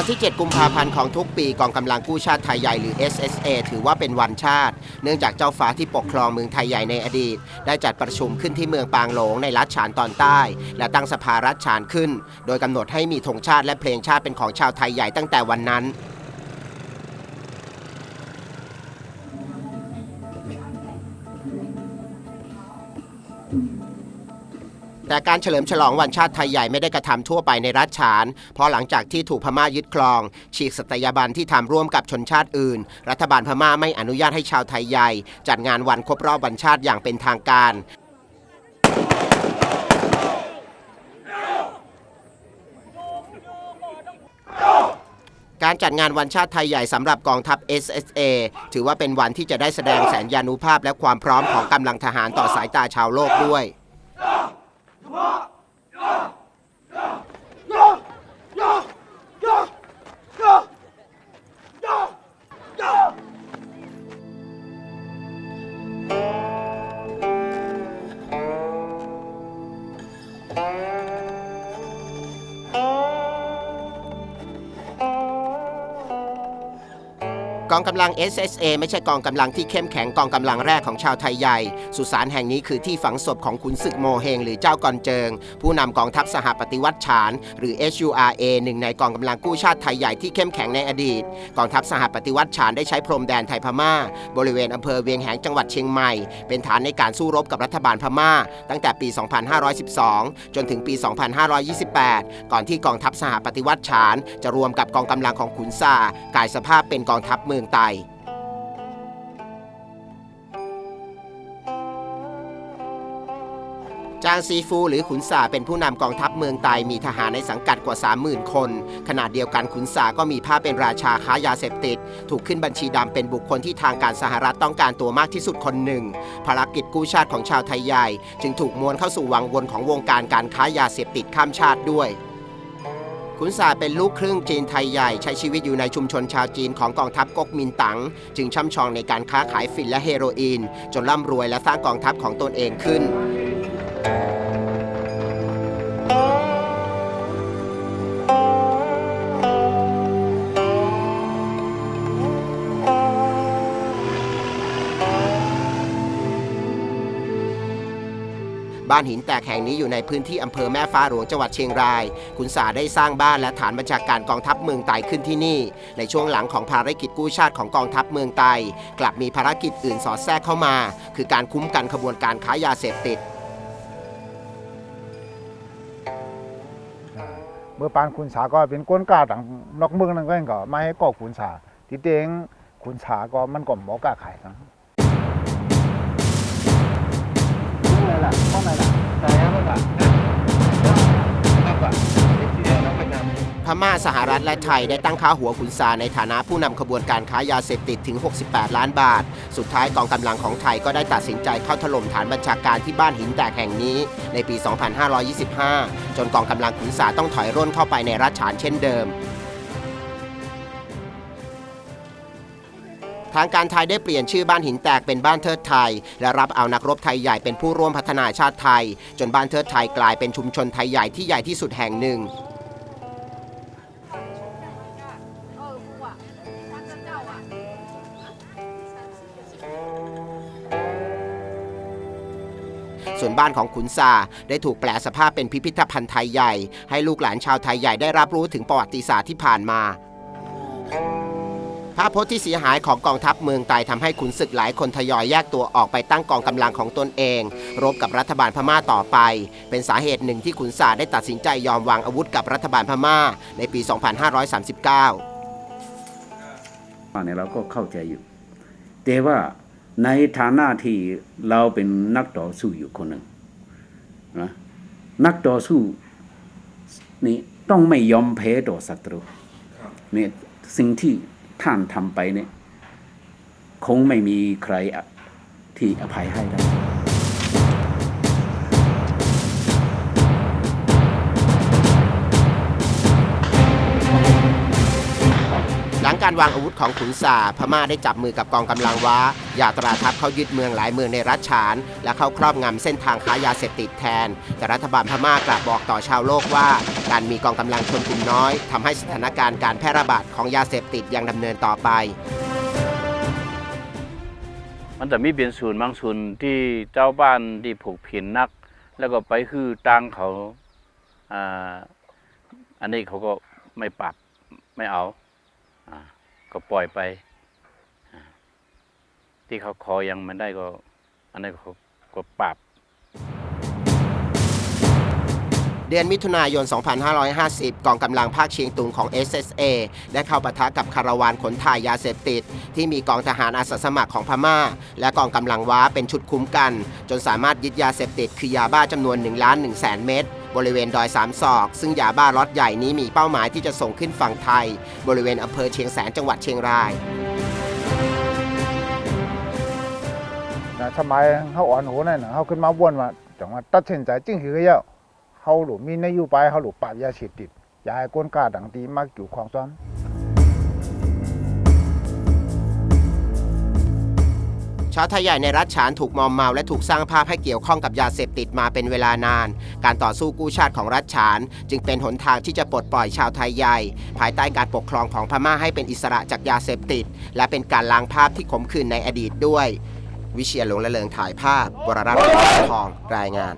วันที่ 7 กุมภาพันธ์ของทุกปีกองกำลังกู้ชาติไทยใหญ่หรือ SSA ถือว่าเป็นวันชาติ เนื่องจากเจ้าฟ้าที่ปกครองเมืองไทยใหญ่ในอดีต ได้จัดประชุมขึ้นที่เมืองปางหลงในรัฐฉานตอนใต้ และตั้งสภารัฐฉานขึ้น โดยกำหนดให้มีธงชาติและเพลงชาติเป็นของชาวไทยใหญ่ตั้งแต่วันนั้น แต่การเฉลิมฉลองวันชาติไทยใหญ่ไม่ได้กระทำทั่วไปในรัฐฉาน เพราะหลังจากที่ถูกพม่ายึดครอง ฉีกสตยาบันที่ทำร่วมกับชนชาติอื่น รัฐบาลพม่าไม่อนุญาตให้ชาวไทยใหญ่ จัดงานวันครบรอบวันชาติอย่างเป็นทางการการจัดงานวันชาติไทยใหญ่สำหรับกองทัพ SSA ถือว่าเป็นวันที่จะได้แสดงแสนยานุภาพและความพร้อมของกำลังทหารต่อสายตาชาวโลกด้วย กองกำลัง SSA ไม่ใช่กองกำลังที่เข้มแข็งกองกำลังแรกของชาวไทยใหญ่ สุสานแห่งนี้คือที่ฝังศพของขุนศึกโมเฮงหรือเจ้ากอนเจิง ผู้นำกองทัพสหปฏิวัติฉาน หรือ HURA หนึ่งในกองกำลังกู้ชาติไทยใหญ่ที่เข้มแข็งในอดีต กองทัพสหปฏิวัติฉานได้ใช้พรมแดนไทยพม่า บริเวณอำเภอเวียงแหงจังหวัดเชียงใหม่ เป็นฐานในการสู้รบกับรัฐบาลพม่า ตั้งแต่ปี 2512 จนถึงปี 2528 ก่อนที่กองทัพสหปฏิวัติฉาน จะรวมกับกองกำลังของขุนซากลายสภาพเป็นกองทัพเมืองไตจางซีฟูหรือขุนสาเป็นผู้นำกองทัพเมืองไตมีทหารในสังกัดกว่า 30,000 คน ขณะเดียวกันขุนสาก็มีภาพเป็นราชาค้ายาเสพติด ถูกขึ้นบัญชีดำเป็นบุคคลที่ทางการสหรัฐต้องการตัวมากที่สุดคนหนึ่ง ภารกิจกู้ชาติของชาวไทยใหญ่ จึงถูกมวนเข้าสู่วังวนของวงการการค้ายาเสพติดข้ามชาติด้วย ขุนซาเป็นลูกครึ่งจีนไทยใหญ่ใช้ชีวิตอยู่ในชุมชนชาวจีนของกองทัพก๊กมินตั๋งจึงช่ำชองในการค้าขายฝิ่นและเฮโรอีน จนร่ำรวยและสร้างกองทัพของตนเองขึ้น บ้านหินแตกแห่งนี้อยู่ในพื้นที่อำเภอแม่ฟ้าหลวงจังหวัดเชียงราย ขุนสาได้สร้างบ้านและฐานบัญชาการกองทัพเมืองไตขึ้นที่นี่ ในช่วงหลังของภารกิจกู้ชาติของกองทัพเมืองไต กลับมีภารกิจอื่นสอดแทรกเข้ามา คือการคุ้มกันขบวนการค้ายาเสพติด เมื่อปานขุนสาก็เป็นก้นกล้าต่างนอกเมืองนั่นก็ก็ไม่ให้ก่อขุนสาที่เตงขุนสาก็มันก็หมอกล้าขายทั้ง อะไรล่ะห้องไหนล่ะพม่าสหรัฐและไทยได้ตั้งค่าหัวขุนสาในฐานะผู้นำขบวนการค้ายาเสพติดถึง 68 ล้านบาท สุดท้ายกองกำลังของไทยก็ได้ตัดสินใจเข้าถล่มฐานบัญชาการที่บ้านหินแตกแห่งนี้ในปี 2525 จนกองกำลังขุนสาต้องถอยร่นเข้าไปในรัฐฉานเช่นเดิมางการไทยได้เปลี่ยนชื่อบ้านหินแตกเป็นบ้านเทิดไทย และรับเอานักรบไทยใหญ่เป็นผู้ร่วมพัฒนาชาติไทย จนบ้านเทิดไทยกลายเป็นชุมชนไทยใหญ่ที่ใหญ่ที่สุดแห่งหนึ่งส่วนบ้านของขุนซาได้ถูกแปลสภาพเป็นพิพิธภัณฑ์ไทยใหญ่ ให้ลูกหลานชาวไทยใหญ่ได้รับรู้ถึงประวัติศาสตร์ที่ผ่านมา ภาพพจน์ที่เสียหายของกองทัพเมืองไตทำให้ขุนศึกหลายคนทยอยแยกตัวออกไปตั้งกองกำลังของตนเอง รบกับรัฐบาลพม่าต่อไป เป็นสาเหตุหนึ่งที่ขุนสาได้ตัดสินใจยอมวางอาวุธกับรัฐบาลพม่าในปี 2539เนี่ยเราก็เข้าใจอยู่ แต่ว่าในฐานะที่เราเป็นนักต่อสู้อยู่คนหนึ่งนะนักต่อสู้นี่ต้องไม่ยอมแพ้ต่อศัตรูเนี่ยสิ่งที่ ท่านทำไปเนี่ย คงไม่มีใครที่อภัยให้ได้หลังการวางอาวุธของขุนสาพม่าได้จับมือกับกองกำลังว้ายาตราทัพเข้ายึดเมืองหลายเมืองในรัฐฉาน และเข้าครอบงำเส้นทางค้ายาเสพติดแทน แต่รัฐบาลพม่ากลับบอกต่อชาวโลกว่า การมีกองกำลังชนกลุ่มน้อยทำให้สถานการณ์การแพร่ระบาดของยาเสพติดยังดำเนินต่อไป มันจะมีเป็นศูนย์บางศูนย์ที่เจ้าบ้านที่ผูกผินนัก แล้วก็ไปคือตังเขาอ่าอันนี้เขาก็ไม่ปรับไม่เอาอ่าก็ปล่อยไปที่เขาขอยังไม่ได้ก็ อันนี้เขาก็ปรับ เดือนมิถุนายน 2550 กองกำลังภาคเชียงตุงของ SSA ได้เข้าปะทะกับคาราวานขนถ่ายยาเสพติด ที่มีกองทหารอาสาสมัครของพม่า และกองกำลังว้าเป็นชุดคุ้มกัน จนสามารถยึดยาเสพติดคือยาบ้าจำนวน1ล้าน1แสนเม็ดบริเวณดอยสามศอก ซึ่งยาบ้าล็อตใหญ่นี้มีเป้าหมายที่จะส่งขึ้นฝั่งไทย บริเวณอำเภอเชียงแสนจังหวัดเชียงรายนะสมัยเขาอ่อนโหนั่นน่ะเขาขึ้นมาว่นว่าจังหว่าตัดสินใจจริงคือเยอะ เขาหลูมีนโยบายเขาหลูปราบยาเสพติดอยาให้ก้นกาดังตีมาอยู่ของซ้อนชาวไทยใหญ่ในรัฐฉานถูกมอมเมาและถูกสร้างภาพให้เกี่ยวข้องกับยาเสพติดมาเป็นเวลานาน การต่อสู้กู้ชาติของรัฐฉาน จึงเป็นหนทางที่จะปลดปล่อยชาวไทยใหญ่ ภายใต้การปกครองของพม่าให้เป็นอิสระจากยาเสพติด และเป็นการล้างภาพที่ขมขื่นในอดีตด้วย วิเชียรหลงละเลิงถ่ายภาพวรรัตน์ทองรายงาน